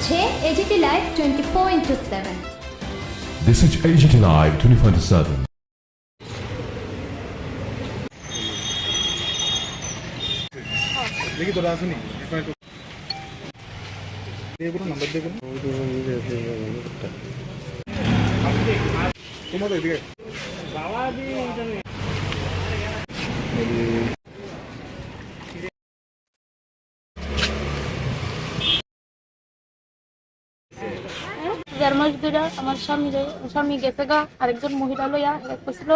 হচ্ছে AGT live twenty four into seven This is AGT Live 24/7. দেখি তোরা আসেনি? নাম্বার দেখুন তোমাদের এদিকে। দেড় মাস ধরে আমার স্বামী স্বামী গেছে গা, আরেকজন মহিলা লইয়া কইছিল,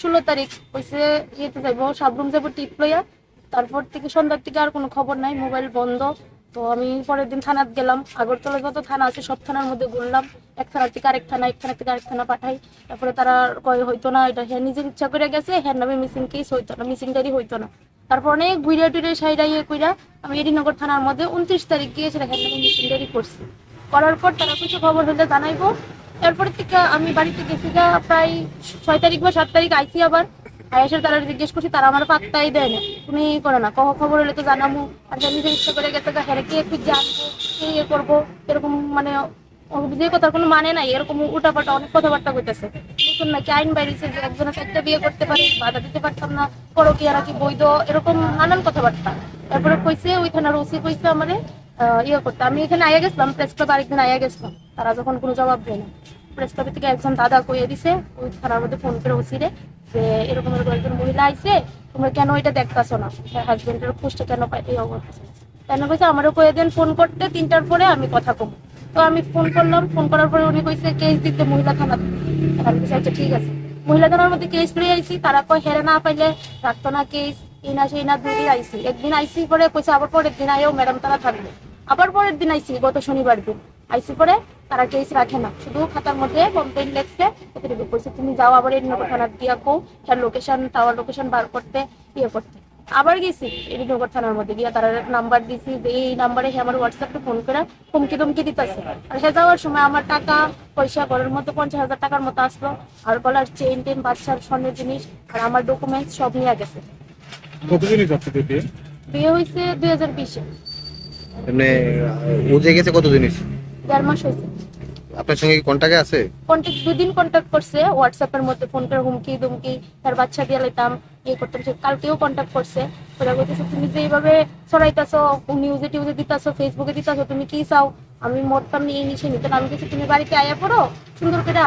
ষোলো তারিখ, কইছে ইয়েতে যাইব সাবরুম যাব টিপ লইয়া। তারপর থেকে সন্ধ্যার থেকে আর কোনো খবর নাই, মোবাইল বন্ধ। তো আমি পরের দিন থানাত গেলাম, আগরতলা যত থানা আছে, সব থানার মধ্যে ঘুরলাম। এক থানা থেকে আরেক থানা, এক থানা থেকে আরেক থানা পাঠাই। তারপরে তারা কয়, হইতো না, এটা হ্যাঁ নিজের ইচ্ছা করে গেছে হ্যাঁ নামে মিসিং কেস হইতো না, মিসিং ডায়েরি হইতো না। তারপর অনেক ঘুরিয়া টুইরে সাইডা কইরা আমি এডিনগর থানার মধ্যে উনত্রিশ তারিখ গিয়েছিল হ্যাঁ নামে মিসিং ডায়েরি করছি। করার পর তারা কিছু খবর হলে জানাইবো। এরপর থেকে আমি বাড়িতে গেছি যা প্রায় ছয় তারিখ বা সাত তারিখ আইসি আবার। আয়াসের তারা জিজ্ঞেস করছি তারা আমার পাত্তাই দেয় না। তুমি করো না কহ খবর হলে তো জানাব আর সে নিজের ইচ্ছা করে গেছে হেরে কে খুঁজে আনব কে ইয়ে করব এরকম মানে যে কথার কোনো মানে নাই। এরকম উল্টাপাল্টা অনেক কথাবার্তা কইতেছে। নতুন নাকি আইন বাইরেছে যে একজনের একটা বিয়ে করতে পারে বাধা দিতে পারতাম না করো কি আর কি বৈধ এরকম নানান কথাবার্তা। তারপরে কইছে ওই থানার ওসি কইছে আহ, ইয়ে করতে। আমি এখানে আয়া গেছিলাম প্রেস ক্লাব আরেকদিন আয়া গেছিলাম। তারা যখন কোনো জবাব দেয় না। প্রেস ক্লাবের থেকে একজন দাদা কইয়ে দিছে, ওই থানার মধ্যে ফোন করে ওসিরে যে এরকম এরকম একজন মহিলা আইছে, তোমরা কেন এটা দেখতাছো না? হাজবেন্ডের খোঁজটা কেন এই অবস্থা। কেন কইছে? আমারও কয়ে দেন ফোন করতে, তিনটার পরে আমি কথা কম। তো আমি ফোন করলাম ফোন করার পরে উনি কইছে কেস দিতে মহিলা থানা আমি আচ্ছা ঠিক আছে। মহিলা থানার মধ্যে কেস লই আইছি। তারা কয়, হেরে না পাইলে রাখতো না কেস এই না সেই না দুদিন আইসি একদিন আইসি পরে কইছে, আবার পরের দিন আইও ম্যাডাম তারা থাকবে। আবার পরের দিন আইসি গত শনিবার দিন আইসি পরে তারা কেস রাখে না। শুধু খাতার মধ্যে কমপ্লেন লেখছে এতটুকু কইছে তুমি যাও আবার এই নগর থানার দিয়া কো তার লোকেশন টাওয়ার লোকেশন বার করতে ইয়ে করতে। আবার গেছি এডিনগর থানার মধ্যে গিয়া তারা নাম্বার দিছি যে এই নাম্বারে সে আমার হোয়াটসঅ্যাপে ফোন করে হুমকি ধমকি দিতেছে। আর সে যাওয়ার সময় আমার টাকা পয়সা ঘরের মধ্যে পঞ্চাশ হাজার টাকার মতো আসলো। আর গলার চেইন টেন বাচ্চার স্বর্ণের জিনিস আর আমার ডকুমেন্টস সব নিয়ে গেছে। বিয়ে? হয়েছে দুই হাজার বিশে। এমনি ও যে গেছে কত জিনিস দেড় মাস হয়েছে। আপনার সঙ্গে কি কন্টাক্টে আছে? কন্ট্যাক্ট দুদিন কন্ট্যাক্ট করছে হোয়াটসঅ্যাপের মধ্যে ফোন করে হুমকি দুমকি তার বাচ্চা দিয়ে লাইতাম। ইয়ে করতাম সে কালকেও কন্ট্যাক্ট করছে। ওরা বলতেছে তুমি যে এইভাবে ছড়াইতাছো নিউজে টিউজে দিতাছো ফেসবুকে দিতাছো তুমি কি চাও? আমি মরতাম নিয়ে নিশে নিতেন আমি কিছু তুমি বাড়িতে আয়া পড়ো সুন্দর করে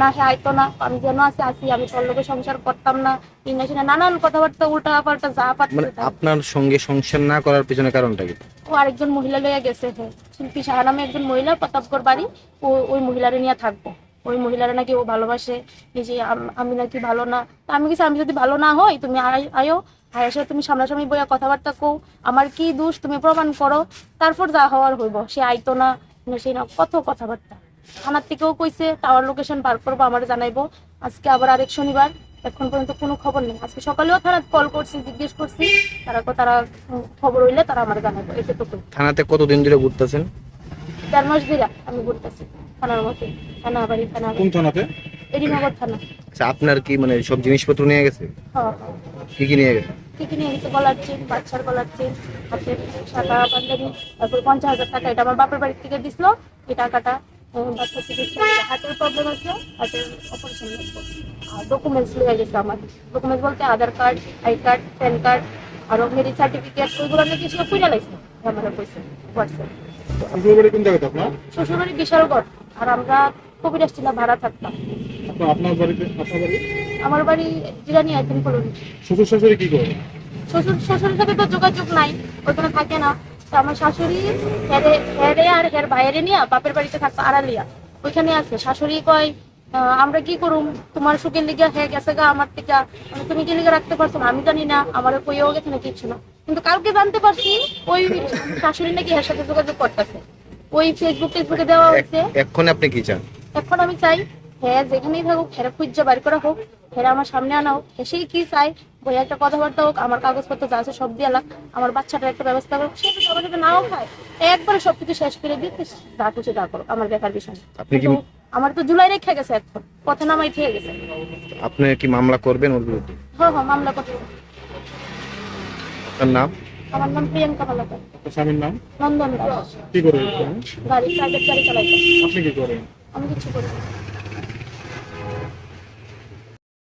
না সে আইতো না আমি যেন আছে আসি আমি তোর লোকে সংসার করতাম না। এই নানান কথাবার্তা উল্টা পাল্টা যা মানে আপনার সঙ্গে সংসার না করার পিছনে কারণটা কি? ও আরেকজন মহিলা লইয়া গেছে। হ্যাঁ শিল্পী সাহা নামে একজন মহিলা প্রতাপগড় বাড়ি ও ওই মহিলারে নিয়ে থাকব। ওই মহিলারা নাকি ও ভালোবাসে নিজে আমি নাকি ভালো না। তা আমি কিছু আমি যদি ভালো না হই তুমি আয়ো আর এসে তুমি সামনাসামনি বইয়া কথাবার্তা কও। আমার কি দোষ? তুমি প্রমাণ করো। তারপর যা হওয়ার হইব। সে আইতো না না সেই না কত কথাবার্তা। থানার থেকেও কইছে টাওয়ার লোকেশন বার করব আমার জানাইবো। আজকে আবার আরেক শনিবার এখন পর্যন্ত কোনো খবর নেই। আজকে সকালেও থানাত কল করছি জিজ্ঞেস করছি। তারা তারা খবর হইলে তারা আমার জানাব এটুকু থানাতে কতদিন ধরে ঘুরতেছেন? চার মাস দিলা আমি ঘুরতেছি। থানার মধ্যে থানা বাড়ি থানা কোন থানাতে? এডিনগর থানা। আচ্ছা আপনার কি মানে সব জিনিসপত্র নিয়ে গেছে? হ্যাঁ। কি কি নিয়ে গেছে? কি কি নিয়ে গেছে? গলার চেন বাচ্চার গলার চেন হাতের সাদা পাঞ্জাবি তারপর পঞ্চাশ হাজার টাকা। এটা আমার বাপের বাড়ি থেকে দিছিল। এই টাকাটা হাতের প্রবলেম আছে হাতের অপারেশন আর ডকুমেন্টস গেছে আমার। ডকুমেন্টস বলতে Aadhaar card I card PAN card আরও সার্টিফিকেট ওইগুলো নাকি সব পুজো লাগছে আমার কইছে হোয়াটসঅ্যাপ শ্বশুর বাড়ি কোন জায়গাতে আপনার? শ্বশুরবাড়ি বিশালগড়। আর আমরা কবিরাজ টিলা ভাড়া থাকতাম। আপনার বাড়িতে আপনার বাড়ি? আমার বাড়ি জিরানি আইসেন কলোনি। শ্বশুর শাশুড়ি কি করে? শ্বশুর শ্বশুরের সাথে তো যোগাযোগ নাই ওইখানে থাকে না। তো আমার শাশুড়ি হেরে হেরে আর হের বাইরে নিয়ে বাপের বাড়িতে থাকতো আড়ালিয়া। ওইখানে আছে। শাশুড়ি কয় আমরা কি করুম? তোমার সুখের লিগে হয়ে গেছে গা আমার থেকে। তুমি কি লিগে রাখতে পারছ আমি জানি না আমার কইও গেছে না কিচ্ছু না। কিন্তু কালকে জানতে পারছি ওই শাশুড়ি নাকি এর সাথে যোগাযোগ করতেছে। ওই ফেসবুক টেসবুকে দেওয়া হয়েছে। এখন আপনি কি চান? এখন আমি চাই হ্যাঁ যেখানেই থাকুক হেরা খুঁজে বাড়ি করা হোক হেরা আমার সামনে আনা হোক হেসেই কি চাই বই একটা কথাবার্তা হোক আমার কাগজপত্র যা আছে সব দিয়ে আমার বাচ্চাটার একটা ব্যবস্থা করুক সে যদি আমার সাথে নাও খায়। একবারে সবকিছু শেষ করে দিতে যা কিছু যা করো আমার দেখার বিষয় আপনি কি- আমার তো জুলাই রেখে গেছে এখন পথে নামাই থেকে গেছে। আপনি কি মামলা করবেন ওর বিরুদ্ধে? হ্যাঁ হ্যাঁ মামলা করতে আপনার নাম? আমার নাম প্রিয়াঙ্কা মালাকার স্বামীর নাম? নন্দন দাস। কি করে গাড়ি প্রাইভেট গাড়ি চালাইতো। আপনি কি করেন? আমি কিছু করি না।